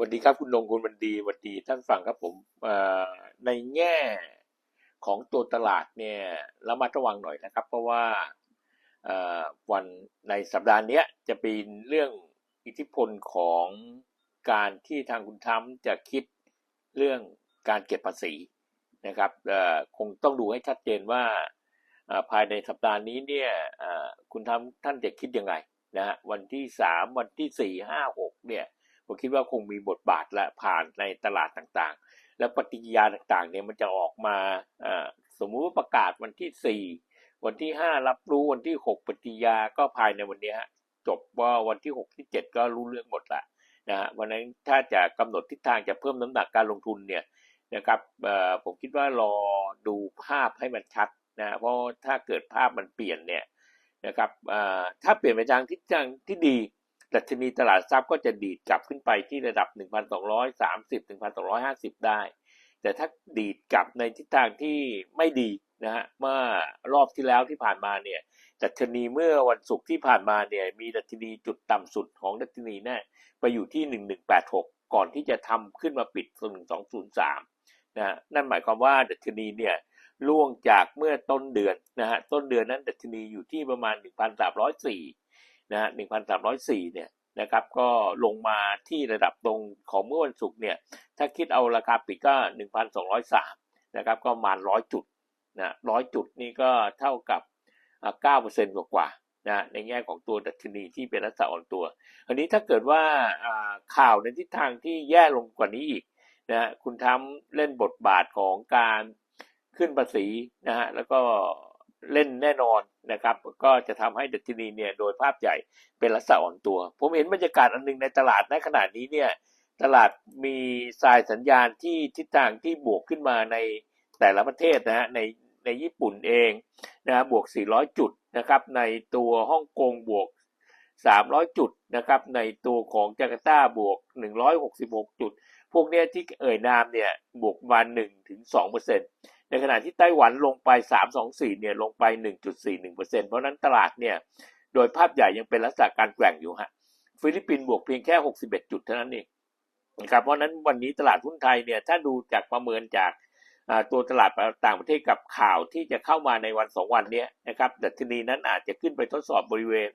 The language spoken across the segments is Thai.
สวัสดีครับคุณนงคุณบันดีสวัสดีท่านฟังครับผมในแง่ของตัวตลาดเนี่ยระมัดระวังหน่อยนะครับ เพราะว่าวันในสัปดาห์นี้จะเป็นเรื่องอิทธิพลของการที่ทางคุณทรัมจะคิดเรื่องการเก็บภาษีนะครับคงต้องดูให้ชัดเจนว่าภายในสัปดาห์นี้เนี่ยคุณทรัมท่านจะคิดยังไงนะฮะวันที่สามวันที่สี่ห้าหกเนี่ย ผมคิดว่าคงมีบทบาทและผ่านในตลาดต่างๆ แล้วปฏิกิริยาต่างๆเนี่ยมันจะออกมาอ่าสมมุติว่าประกาศวันที่ 4 วันที่ 5 รับรู้วันที่ 6 ปฏิกิริยาก็ภายในวันนี้ฮะจบว่าวันที่ 6 ที่ 7 ก็รู้เรื่องหมดละนะฮะวันนั้นถ้าจะกำหนดทิศทางจะเพิ่มน้ำหนักการลงทุนเนี่ยนะครับอ่อผมคิดว่ารอดูภาพให้มันชัดนะเพราะถ้าเกิดภาพมันเปลี่ยนเนี่ยนะครับอ่อถ้าเปลี่ยนไปทางทิศทางที่ดี ดัชนีตลาดทรัพย์ก็จะดีดกลับขึ้นไปที่ระดับ 1,230 1,250 ได้ แต่ถ้าดีดกลับในทิศทางที่ไม่ดีนะฮะเมื่อรอบที่แล้วที่ผ่านมาเนี่ยดัชนีเมื่อวันศุกร์ที่ผ่านมาเนี่ยมีดัชนีจุดต่ำสุดของดัชนีนี่ยไปอยู่ที่ 1186 ก่อนที่จะทำขึ้นมาปิด1203นะฮะนั่นหมายความว่าดัชนีเนี่ยล่วงจากเมื่อต้นเดือนนะฮะต้นเดือนนั้นดัชนีอยู่ที่ประมาณ 1,304 นะฮะ1,304 เนี่ยนะครับ ก็ลงมาที่ระดับตรงของเมื่อวันศุกร์เนี่ย ถ้าคิดเอาราคาปิดก็ 1,203 นะครับ ก็มาณ100จุดนะ100จุดนี่ก็เท่ากับ 9%กว่ากว่าๆนะในแง่ของตัวดัชนีที่เป็นลักษณะอ่อนตัว อันนี้ถ้าเกิดว่าข่าวในทิศทางที่แย่ลงกว่านี้อีกนะคุณทำเล่นบทบาทของการขึ้นภาษีนะฮะแล้วก็ เล่นแน่นอนนะครับ ก็จะทำให้ดัชนีเนี่ยโดยภาพใหญ่เป็นลักษณะอ่อนตัว ผมเห็นบรรยากาศอันหนึงในตลาดณขณะนี้เนี่ยตลาดมีสายสัญญาณที่ทิศทางที่บวกขึ้นมาในแต่ละประเทศนะฮะในในญี่ปุ่นเองนะฮะบวก 400 จุดนะครับในตัวฮ่องกงบวก 300 จุดนะครับในตัวของจาการ์ตาบวก 166 จุด พวกเนี้ยที่เอ่ยนามเนี่ยบวกประมาณ1ถึง2เปอร์เซ็นต ในขณะที่ไต้หวันลงไป 324 เนี่ยลงไป 1.41%เพราะนั้นตลาดเนี่ยโดยภาพใหญ่ยังเป็นลักษณะการแกว่งอยู่ฮะฟิลิปปินส์บวกเพียงแค่ 61 จุดเท่านั้นเองนะครับเพราะนั้นวันนี้ตลาดหุ้นไทยเนี่ยถ้าดูจากประเมินจากตัวตลาดต่างประเทศกับข่าวที่จะเข้ามาในวันสองวันเนี้ยนะครับดัชนีนั้นอาจจะขึ้นไปทดสอบบริเวณ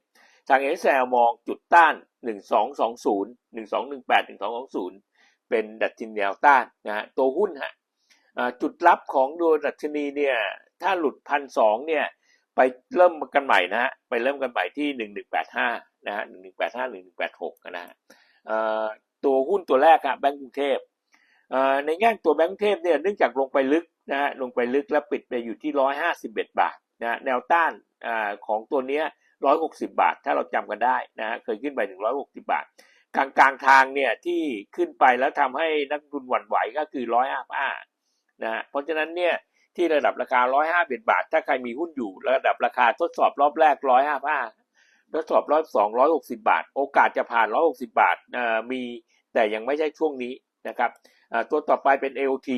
ทางเอสแอลมองจุดต้าน 1220 1218 1220 เป็นดัชนีแนวต้านนะฮะตัวหุ้นฮะ จุดรับของดวงดัชนีเนี่ยถ้าหลุดพันสองเนี่ยไปเริ่มกันใหม่นะฮะไปเริ่มกันใหม่ที่หนึ่งหนึ่งแปดห้านะฮะหนึ่งหนึ่งแปดห้าหนึ่งหนึ่งแปดหกนะฮะตัวหุ้นตัวแรกอะแบงก์กรุงเทพในแง่ตัวแบงก์กรุงเทพเนี่ยเนื่องจากลงไปลึกนะฮะลงไปลึกแล้วปิดไปอยู่ที่ร้อยห้าสิบเอ็ดบาทนะฮะแนวต้านอของตัวเนี้ยร้อยหกสิบาท ถ้าเราจำกันได้นะฮะเคยขึ้นไปถึงร้อยหกสิบาทกลางกลางทางเนี่ยที่ขึ้นไปแล้วทำให้นักทุนหวั่นไหวก็คือร้อยห้าห้า นะฮะเพราะฉะนั้นเนี่ยที่ระดับราคา105บาท ถ้าใครมีหุ้นอยู่ระดับราคาทดสอบรอบแรก 155ทดสอบรอบ2 160 บาท โอกาสจะผ่าน 160 บาทเอ่อมีแต่ยังไม่ใช่ช่วงนี้นะครับตัวต่อไปเป็น LT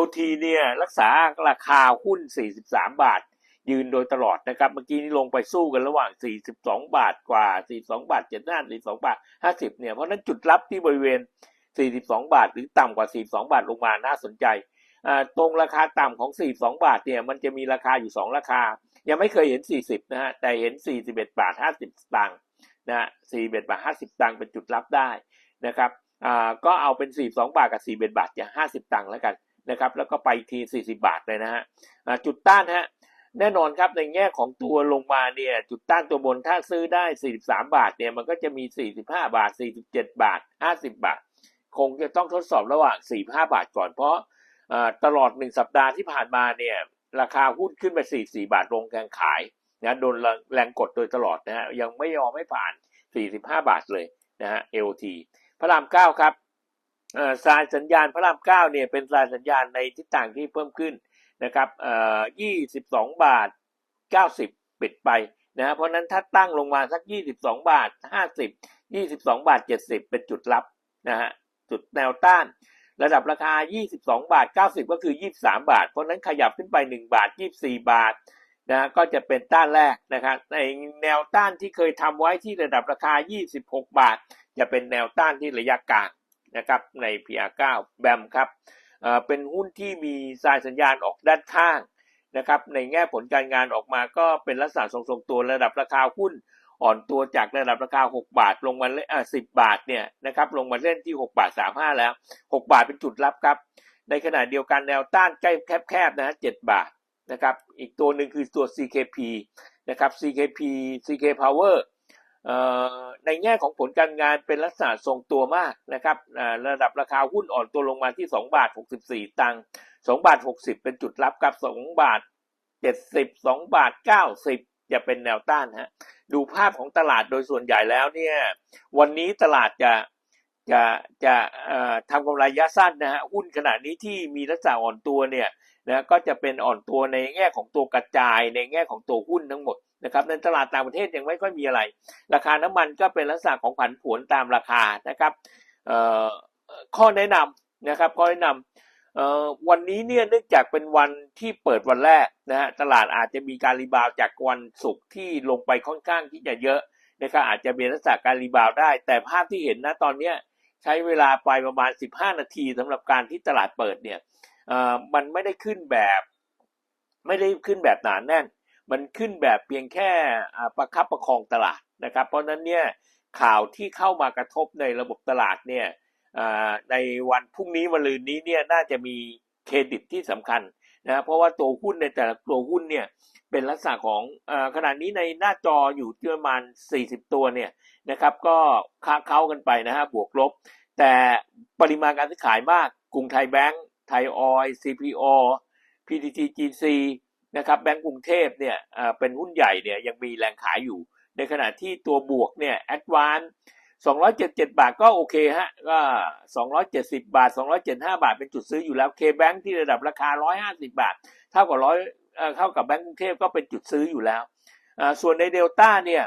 LT เนี่ยรักษาราคาหุ้น 43 บาท ยืนโดยตลอดนะครับ เมื่อกี้นี้ลงไปสู้กันระหว่าง 42 บาทกว่า 42 บาท75 42 บาท 50 เนี่ย เพราะนั้นจุดรับที่บริเวณ 42 บาท หรือต่ำกว่า 42 บาทลงมาน่าสนใจ ตรงราคาต่ำของ 42 บาทเนี่ยมันจะมีราคาอยู่ 2 ราคา ยังไม่เคยเห็น 40 นะฮะแต่เห็น 41 บาท 50 สตางค์นะ41 บาท 50สตางค์เป็นจุดรับได้นะครับอ่าก็เอาเป็น 42 บาทกับ41บาทจะ50 ตังค์แล้วกันนะครับแล้วก็ไปที 40 บาทเลยนะฮะจุดต้านฮะแน่นอนครับในแง่ของตัวลงมาเนี่ยจุดต้านตัวบนถ้าซื้อได้ 43 บาทเนี่ยมันก็จะมี 45 บาท 47 บาท 50 บาท คงจะต้องทดสอบระหว่าง 45 บาทก่อนเพราะ ตลอดหนึ่งสัปดาห์ที่ผ่านมาเนี่ยราคาหุ้นขึ้นไป 44 บาทลงแรงขายนะโดนแรงกดโดยตลอดนะฮะยังไม่ยอมไม่ผ่าน 45 บาทเลยนะฮะ LT พระราม 9 ครับสายสัญญาณพระราม 9 เนี่ยเป็นสายสัญญาณในทิศทางที่เพิ่มขึ้นนะครับ22 บาท 90 ปิดไปนะฮะเพราะฉะนั้นถ้าตั้งลงมาสัก 22 บาท 50 22 บาท 70 เป็นจุดรับนะฮะจุดแนวต้าน ระดับราคา 22 บาท 90 ก็คือ 23 บาท เพราะนั้นขยับขึ้นไป 1 บาท 24 บาทนะก็จะเป็นต้านแรกนะครับในแนวต้านที่เคยทำไว้ที่ระดับราคา 26 บาท จะเป็นแนวต้านที่ระยะกลางนะครับใน PR9 แบมครับอ่อเป็นหุ้นที่มีสายสัญญาณออกด้านข้างนะครับในแง่ผลการงานออกมาก็เป็นลักษณะทรงๆตัวระดับราคาหุ้น อ่อนตัวจากระดับราคา 6 บาท ลงมาเล่นอ่า10 บาทเนี่ยนะครับลงมาเล่นที่ 6 บาท 35 แล้ว 6 บาทเป็นจุดรับครับ ในขณะเดียวกันแนวต้านใกล้แคบๆนะฮะ7บาทนะครับอีกตัวหนึ่งคือตัว CKP นะครับ CKP CK Power ในแง่ของผลการงานเป็นลักษณะทรงตัวมากนะครับระดับราคาหุ้นอ่อนตัวลงมาที่ 2 บาท 64 ตังค์2บาท 60 เป็นจุดรับครับ 2 บาท 70 2บาท 90 จะเป็นแนวต้านฮะดูภาพของตลาดโดยส่วนใหญ่แล้วเนี่ยวันนี้ตลาดจะจะจะทำกำไรระยะสั้นนะฮะหุ้นขณะนี้ที่มีลักษณะอ่อนตัวเนี่ยนะก็จะเป็นอ่อนตัวในแง่ของตัวกระจายในแง่ของตัวหุ้นทั้งหมดนะครับในตลาดต่างประเทศยังไม่ค่อยมีอะไร ราคาน้ำมันก็เป็นลักษณะของผันผวนตามราคานะครับข้อแนะนำนะครับข้อแนะนำเอ่อ วันนี้เนี่ยเนื่องจากเป็นวันที่เปิดวันแรกนะฮะตลาดอาจจะมีการรีบาวจากวันศุกร์ที่ลงไปค่อนข้างที่จะเยอะนะครับอาจจะมีลักษณะการรีบาวได้ แต่ภาพที่เห็นนะตอนเนี้ยใช้เวลาไปประมาณ 15 นาทีสำหรับการที่ตลาดเปิดเนี่ยมันไม่ได้ขึ้นแบบ ไม่ได้ขึ้นแบบหนาแน่น มันขึ้นแบบเพียงแค่ประคับประคองตลาดนะครับ เพราะนั้นเนี่ยข่าวที่เข้ามากระทบในระบบตลาดเนี่ย ในวันพรุ่งนี้วันลืนนี้เนี่ยน่าจะมีเครดิตที่สำคัญนะเพราะว่าตัวหุ้นในแต่ละตัวหุ้นเนี่ยเป็นลักษณะของอาขณะนี้ในหน้าจออยู่ประมาณ 40 ตัวเนี่ยนะครับก็ค้าเข้ากันไปนะฮะบวกลบ แต่ปริมาณการซื้อขายมาก กรุงไทยแบงก์ไทยออย CPO PTTGC นะครับแบงก์กรุงเทพเนี่ยเป็นหุ้นใหญ่เนี่ยยังมีแรงขายอยู่ ในขณะที่ตัวบวกเนี่ย Advance 277 บาทก็โอเคฮะ ก็ 270 บาท 275 บาทเป็นจุดซื้ออยู่แล้ว K-Bank ที่ระดับราคา 150 บาท เท่ากับร้อยเท่ากับแบงก์กรุงเทพก็เป็นจุดซื้ออยู่แล้วส่วนในเดลต้าเนี่ย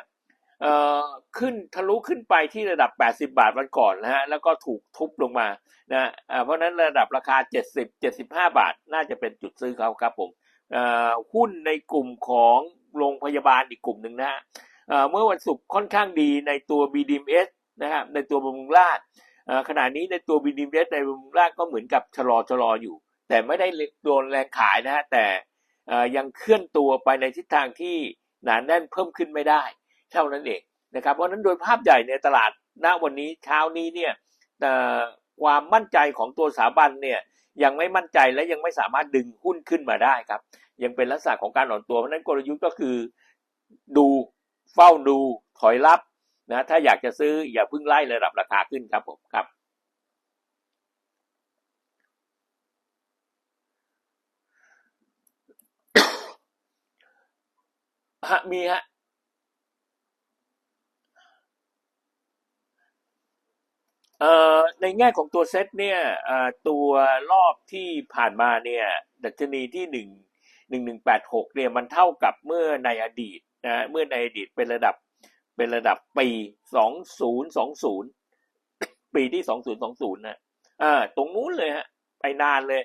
ขึ้นทะลุขึ้นไปที่ระดับ 80 บาทวันก่อนนะฮะแล้วก็ถูกทุบลงมานะเพราะนั้นระดับราคา 70 75 บาท น่าจะเป็นจุดซื้อเขาครับผมหุ้นในกลุ่มของโรงพยาบาลอีกกลุ่มหนึ่งนะฮะเอ่อเมื่อวันศุกร์ค่อนข้างดีในตัว BDMs นะครับในตัวบำรุงราษฎร์เอ่อขณะนี้ในตัว BDMs ในบำรุงราษฎร์ก็เหมือนกับชะลอชะลออยู่ แต่ไม่ได้โดนแรงขายนะฮะแต่ยังเคลื่อนตัวไปในทิศทางที่หนาแน่นเพิ่มขึ้นไม่ได้ เท่านั้นเองนะครับเพราะนั้นโดยภาพใหญ่ในตลาดณวันนี้เช้านี้เนี่ยความมั่นใจของตัวสถาบันเนี่ยยังไม่มั่นใจและยังไม่สามารถดึงหุ้นขึ้นมาได้ครับ ยังเป็นลักษณะของการอ่อนตัวเพราะนั้นกลยุทธ์ก็คือ ดูเฝ้าดูถอยรับ นะถ้าอยากจะซื้ออย่าเพิ่งไล่ระดับราคาขึ้นครับผมครับ ฮะมีฮะเอ่อในแง่ของตัวเซตเนี่ยเอ่อตัวรอบที่ผ่านมาเนี่ยดัชนีที่หนึ่งหนึ่งหนึ่งแปดหกเนี่ยมันเท่ากับเมื่อในอดีตนะเมื่อในอดีตเป็นระดับ เป็นระดับปีสองศูนย์สองศูนย์ปีที่สองศูนย์สองศูนย์นะอ่าตรงนู้นเลยฮะ ไปนานเลย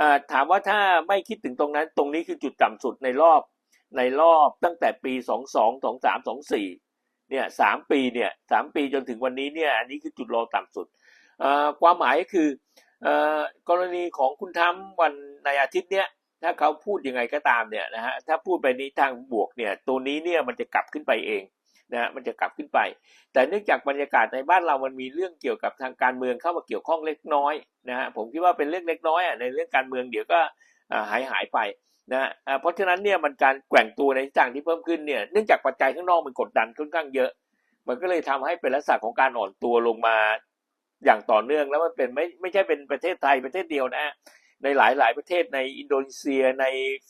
อ่าถามว่าถ้าไม่คิดถึงตรงนั้น ตรงนี้คือจุดต่ำสุดในรอบในรอบตั้งแต่ปีสองสองสองสามสองสี่เนี่ยสามปีเนี่ยสามปีจนถึงวันนี้เนี่ย อันนี้คือจุดโลต่ำสุดอ่อความหมายคืออ่อกรณีของคุณทำวันในอาทิตย์เนี้ยถ้าเขาพูดยังไงก็ตามเนี่ยนะฮะถ้าพูดไปในทางบวกเนี่ยตัวนี้เนี่ยมันจะกลับขึ้นไปเอง นะฮะมันจะกลับขึ้นไป แต่เนื่องจากบรรยากาศในบ้านเรามันมีเรื่องเกี่ยวกับทางการเมืองเข้ามาเกี่ยวข้องเล็กน้อยนะฮะผมคิดว่าเป็นเรื่องเล็กน้อยอะในเรื่องการเมืองเดี๋ยวก็หายหายไปนะเพราะฉะนั้นเนี่ยมันการแกว่งตัวในทิศทางที่เพิ่มขึ้นเนี่ยเนื่องจากปัจจัยข้างนอกมันกดดันค่อนข้างเยอะ มันก็เลยทำให้เป็นลักษณะของการอ่อนตัวลงมาอย่างต่อเนื่องแล้วมันเป็นไม่ไม่ใช่เป็นประเทศไทยประเทศเดียวนะในหลายหลายประเทศในอินโดนีเซียใน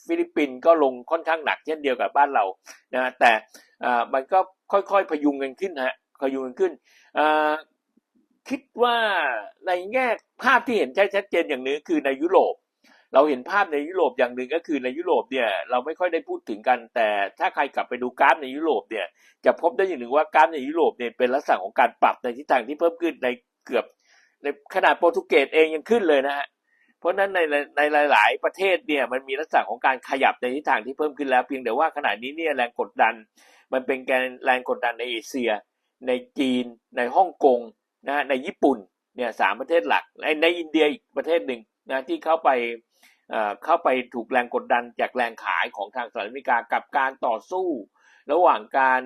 ฟิลิปปินส์ก็ลงค่อนข้างหนักเช่นเดียวกับบ้านเรานะแต่อ่ามันก็ ค่อยๆพยุงกันขึ้นฮะพยุงกันขึ้นคิดว่าในแง่ภาพที่เห็นชัดเจนอย่างหนึงคือในยุโรป เราเห็นภาพในยุโรปอย่างหนึ่งก็คือในยุโรปเนี่ยเราไม่ค่อยได้พูดถึงกัน แต่ถ้าใครกลับไปดูกราฟในยุโรปเนี่ยจะพบได้อย่างหนึ่งว่ากราฟในยุโรปเนี่ยเป็นลักษณะของการปรับในทิศทางที่เพิ่มขึ้นในเกือบในขนาดโปรตุเกสเองยังขึ้นเลยนะฮะเพราะฉะนั้นในในหลาย ๆ ประเทศเนี่ยมันมีลักษณะของการขยับในทิศทางที่เพิ่มขึ้นแล้วเพียงแต่ว่าขณะนี้เนี่ยแรงกดดัน มันเป็นแรงกดดันในเอเชีย ในจีน ในฮ่องกงนะฮะในญี่ปุ่นเนี่ยสามประเทศหลักในในอินเดียอีกประเทศหนึ่งนะที่เข้าไปเข้าไปถูกแรงกดดันจากแรงขายของทางสหรัฐอเมริกากับการต่อสู้ ระหว่างการ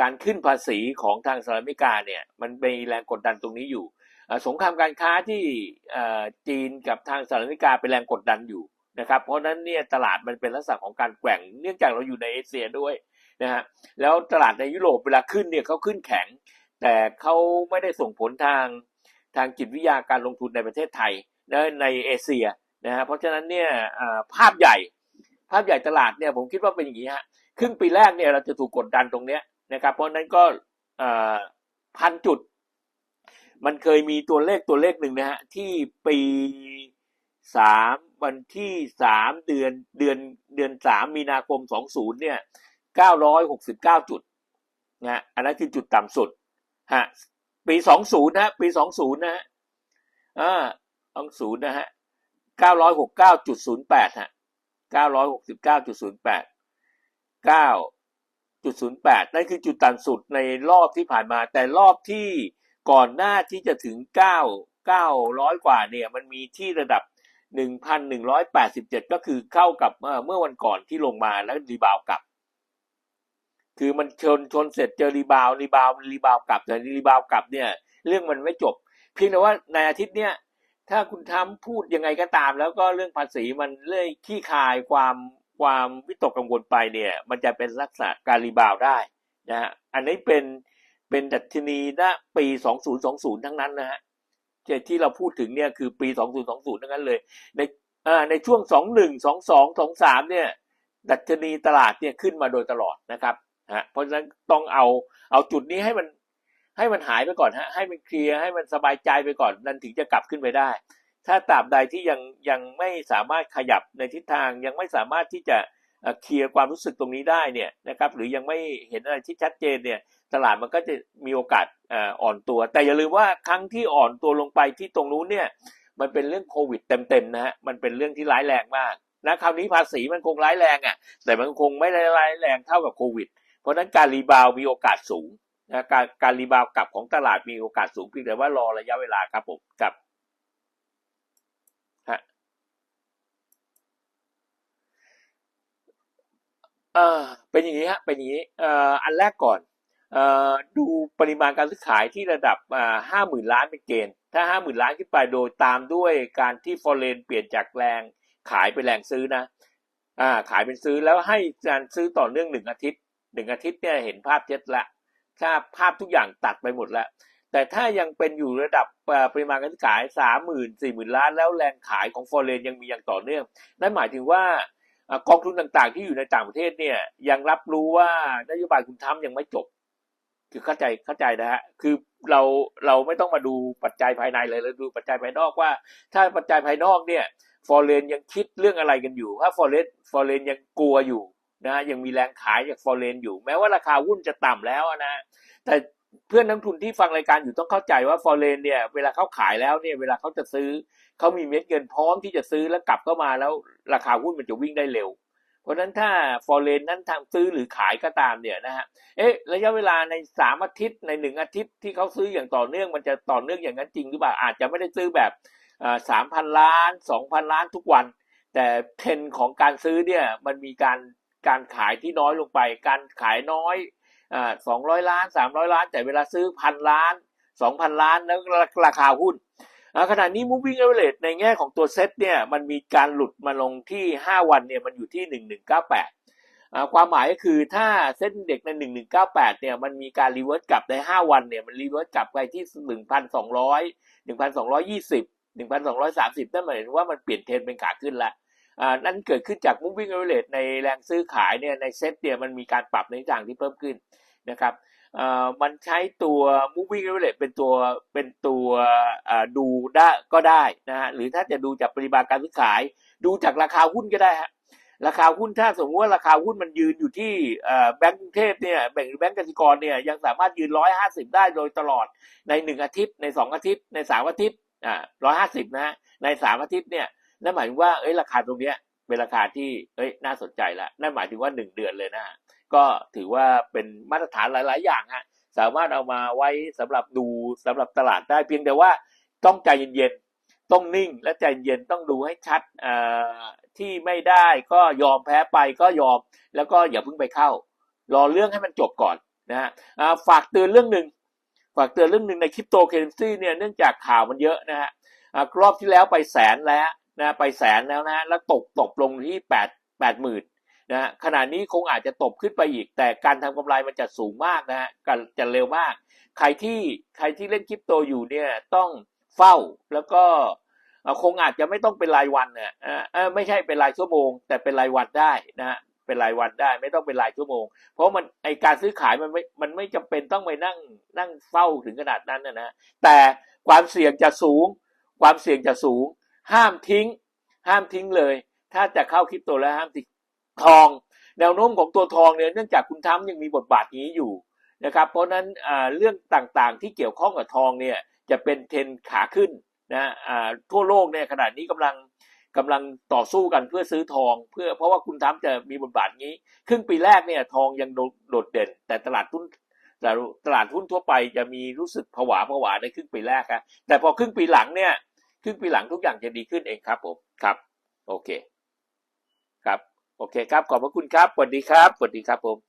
การขึ้นภาษีของทางสหรัฐอเมริกาเนี่ยมันมีแรงกดดันตรงนี้อยู่สงครามการค้าที่จีนกับทางสหรัฐอเมริกาเป็นแรงกดดันอยู่นะครับเพราะฉะนั้นเนี่ยตลาดมันเป็นลักษณะของการแกว่งเนื่องจากเราอยู่ในเอเชียด้วย นะฮะแล้วตลาดในยุโรปเวลาขึ้นเนี่ยเขาขึ้นแข็ง แต่เขาไม่ได้ส่งผลทางทางจิตวิทยาการลงทุนในประเทศไทยและในเอเชียนะฮะเพราะฉะนั้นเนี่ยภาพใหญ่ภาพใหญ่ตลาดเนี่ยผมคิดว่าเป็นอย่างนี้ฮะครึ่งปีแรกเนี่ยเราจะถูกกดดันตรงเนี้ยนะครับ เพราะฉะนั้นก็พันจุด มันเคยมีตัวเลขตัวเลขหนึ่งนะฮะที่ปีสามวันที่สามเดือนเดือนเดือนสามมีนาคมสองศูนย์เนี่ย เก้าร้อยหกสิบเก้าจุดนะอันนั้นคือจุดต่ำสุดฮะปีสองศูนย์นะ ปีสองศูนย์นะฮะอ่าสองศูนย์นะฮะเก้าร้อยหกเก้าจุดศูนย์แปดฮะเก้าร้อยหกสิบเก้าจุดศูนย์แปดเก้าจุดศูนย์แปดนั่นคือจุดต่ำสุดในรอบที่ผ่านมา แต่รอบที่ก่อนหน้าที่จะถึงเก้าเก้าร้อยกว่าเนี่ย มันมีที่ระดับหนึ่งพันหนึ่งร้อยแปดสิบเจ็ดก็คือเข้ากับเมื่อวันก่อนที่ลงมาแล้วรีบาวกลับ คือมันชนชนเสร็จเจอรีบาวรีบาวรีบาวกลับแต่รีบาวกลับเนี่ย เรื่องมันไม่จบ เพียงแต่ว่าในอาทิตย์เนี้ยถ้าคุณทำพูดยังไงก็ตาม แล้วก็เรื่องภาษีมันเลื่อยขี้คายความความวิตกกังวลไปเนี่ย มันจะเป็นลักษณะการรีบาวได้นะฮะอันนี้เป็นเป็นดัชนีณปี 2020 ทั้งนั้นนะฮะที่เราพูดถึงเนี่ยคือปี 2020 ทั้งนั้นเลย ในอ่าในช่วง 21 22 23 เนี่ย ดัชนีตลาดเนี่ยขึ้นมาโดยตลอดนะครับ ฮะเพราะฉะนั้นต้องเอาเอาจุดนี้ให้มันให้มันหายไปก่อนฮะให้มันเคลียร์ให้มันสบายใจไปก่อนนั่นถึงจะกลับขึ้นไปได้ ถ้าตราบใดที่ยังยังไม่สามารถขยับในทิศทางยังไม่สามารถที่จะเคลียร์ความรู้สึกตรงนี้ได้เนี่ยนะครับหรือยังไม่เห็นอะไรที่ชัดเจนเนี่ยตลาดมันก็จะมีโอกาสอ่อนตัว แต่อย่าลืมว่าครั้งที่อ่อนตัวลงไปที่ตรงนู้นเนี่ยมันเป็นเรื่องโควิดเต็มๆนะฮะมันเป็นเรื่องที่ร้ายแรงมากนะคราวนี้ภาษีมันคงร้ายแรงอะแต่มันคงไม่ได้ร้ายแรงเท่ากับโควิด ราะฉะนั้นการรีบาวมีโอกาสสูงนะการการรีบาวกลับของตลาดมีโอกาสสูงเพียงแต่ว่ารอระยะเวลาครับผมกับฮะเออเป็นอย่างนี้ฮะเป็นอย่างนี้เอ่ออันแรกก่อนเอ่อดูปริมาณการซื้อขายที่ระดับอ่าห้าหมื่นล้านเป็นเกณฑ์ถ้าห้าหมื่นล้านขึ้นไปโดยตามด้วยการที่ฟอเรนเปลี่ยนจากแรงขายเป็นแรงซื้อนะอ่าขายเป็นซื้อแล้วให้การซื้อต่อเนื่องหนึ่งอาทิตย์ หนึ่งอาทิตย์เนี่ยเห็นภาพเจ็ดละถ้าภาพทุกอย่างตัดไปหมดแล้ว แต่ถ้ายังเป็นอยู่ระดับปริมาณการขายสามหมื่นสี่หมื่นล้าน แล้วแรงขายของฟอร์เรนยังมีอย่างต่อเนื่อง นั่นหมายถึงว่ากองทุนต่างๆ ที่อยู่ในต่างประเทศเนี่ยยังรับรู้ว่านโยบายคุณทำยังไม่จบ คือเข้าใจเข้าใจนะฮะคือเราเราไม่ต้องมาดูปัจจัยภายในเลยเราดูปัจจัยภายนอกว่า ถ้าปัจจัยภายนอกเนี่ยฟอร์เรนยังคิดเรื่องอะไรกันอยู่ ถ้าฟอร์เรนฟอร์เรนยังกลัวอยู่ นะยังมีแรงขายจากฟอร์เรนอยู่ แม้ว่าราคาหุ้นจะต่ำแล้วนะแต่เพื่อนนักทุนที่ฟังรายการอยู่ต้องเข้าใจว่าฟอร์เรนเนี่ยเวลาเขาขายแล้วเนี่ยเวลาเขาจะซื้อเขามีเม็ดเงินพร้อมที่จะซื้อแล้วกลับเข้ามาแล้วราคาหุ้นมันจะวิ่งได้เร็ว เพราะฉะนั้นถ้าฟอร์เรนนั้นทำซื้อหรือขายก็ตามเนี่ยนะฮะเอ๊ะระยะเวลาในสามอาทิตย์ในหนึ่งอาทิตย์ที่เขาซื้ออย่างต่อเนื่องมันจะต่อเนื่องอย่างนั้นจริงหรือเปล่าอาจจะไม่ได้ซื้อแบบสามพันล้านสองพันล้านทุกวัน แต่เทรนของการซื้อเนี่ยมันมีการ การขายที่น้อยลงไป การขายน้อยสองร้อยล้านสามร้อยล้าน แต่เวลาซื้อพันล้านสองพันล้านแล้วราคาหุ้นขณะนี้ moving average ในแง่ของตัวเซ็ตเนี่ยมันมีการหลุดมาลงที่ 5 วันเนี่ยมันอยู่ที่ 1198 ความหมายก็คือถ้าเส้นเด็กใน 1198 เนี่ยมันมีการรีเวิร์สกลับใน 5 วันเนี่ยมันรีเวิร์สกลับไปที่ 1,200 1,220 1,230นั่นหมายถึงว่ามันเปลี่ยนเทรนเป็นขาขึ้นแล้ว นั่นเกิดขึ้นจาก moving average ในแรงซื้อขายเนี่ยในเซ็ตเนี่ยมันมีการปรับในทางที่เพิ่มขึ้นนะครับมันใช้ตัว moving average เป็นตัวเป็นตัวดูได้ก็ได้นะฮะหรือถ้าจะดูจากปริมาณการซื้อขาย ดูจากราคาหุ้นก็ได้ฮะราคาหุ้นถ้าสมมติว่าราคาหุ้นมันยืนอยู่ที่แบงก์กรุงเทพเนี่ยแบงก์แบงก์กสิกรเนี่ยยังสามารถยืนร้อยห้าสิบได้โดยตลอดในหนึ่งอาทิตย์ในสองอาทิตย์ในสามอาทิตย์อ่าร้อยห้าสิบนะฮะในสามอาทิตย์เนี่ย นั่นหมายถึงว่าเอ้ยราคาตรงเนี้ยเป็นราคาที่เอ้ยน่าสนใจละนั่นหมายถึงว่าหนึ่งเดือนเลยนะก็ถือว่าเป็นมาตรฐานหลาย ๆ อย่างฮะสามารถเอามาไว้สำหรับดูสำหรับตลาดได้เพียงแต่ว่าต้องใจเย็นๆต้องนิ่งและใจเย็นต้องดูให้ชัดอ่าที่ไม่ได้ก็ยอมแพ้ไปก็ยอมแล้วก็อย่าเพิ่งไปเข้า รอเรื่องให้มันจบก่อนนะฮะฝากเตือนเรื่องหนึ่งฝากเตือนเรื่องหนึ่งในคริปโตเคอเรนซีเนี่ยเนื่องจากข่าวมันเยอะนะฮะรอบที่แล้วไปแสนแล้ว นะไปแสนแล้วนะฮะแล้วตกตกลงที่แปดแปดหมื่นนะฮะขณะนี้คงอาจจะตบขึ้นไปอีก แต่การทำกำไรมันจะสูงมากนะฮะกันจะเร็วมาก ใครที่ใครที่เล่นคริปโตอยู่เนี่ยต้องเฝ้าแล้วก็คงอาจจะไม่ต้องเป็นรายวันเนี่ยอ่อเอ่อไม่ใช่เป็นรายชั่วโมง แต่เป็นรายวันได้นะฮะเป็นรายวันได้ไม่ต้องเป็นรายชั่วโมง เพราะมันไอการซื้อขายมันไม่มันไม่จำเป็นต้องไปนั่งนั่งเฝ้าถึงขนาดนั้นนะนะแต่ความเสี่ยงจะสูง ความเสี่ยงจะสูง ห้ามทิ้ง ห้ามทิ้งเลย ถ้าจะเข้าคริปโตแล้วห้ามทิ้งทอง แนวโน้มของตัวทองเนี่ยเนื่องจากคุณทรัมยังมีบทบาทนี้อยู่นะครับ เพราะนั้นเรื่องต่างๆที่เกี่ยวข้องกับทองเนี่ยจะเป็นเทรนขาขึ้นนะทั่วโลกเนี่ยขณะนี้กำลังกำลังต่อสู้กันเพื่อซื้อทอง เพื่อเพราะว่าคุณทรัมจะมีบทบาทนี้ ครึ่งปีแรกเนี่ยทองยังโดดโดเด่น แต่ตลาดหุ้นตลาดตลาดหุ้นทั่วไปจะมีรู้สึกผวาผวาในครึ่งปีแรกครับแต่พอครึ่งปีหลังเนี่ย ครึ่งปีหลังทุกอย่างจะดีขึ้นเองครับผมครับ โอเค ครับ โอเคครับ ขอบพระคุณครับสวัสดีครับสวัสดีครับผม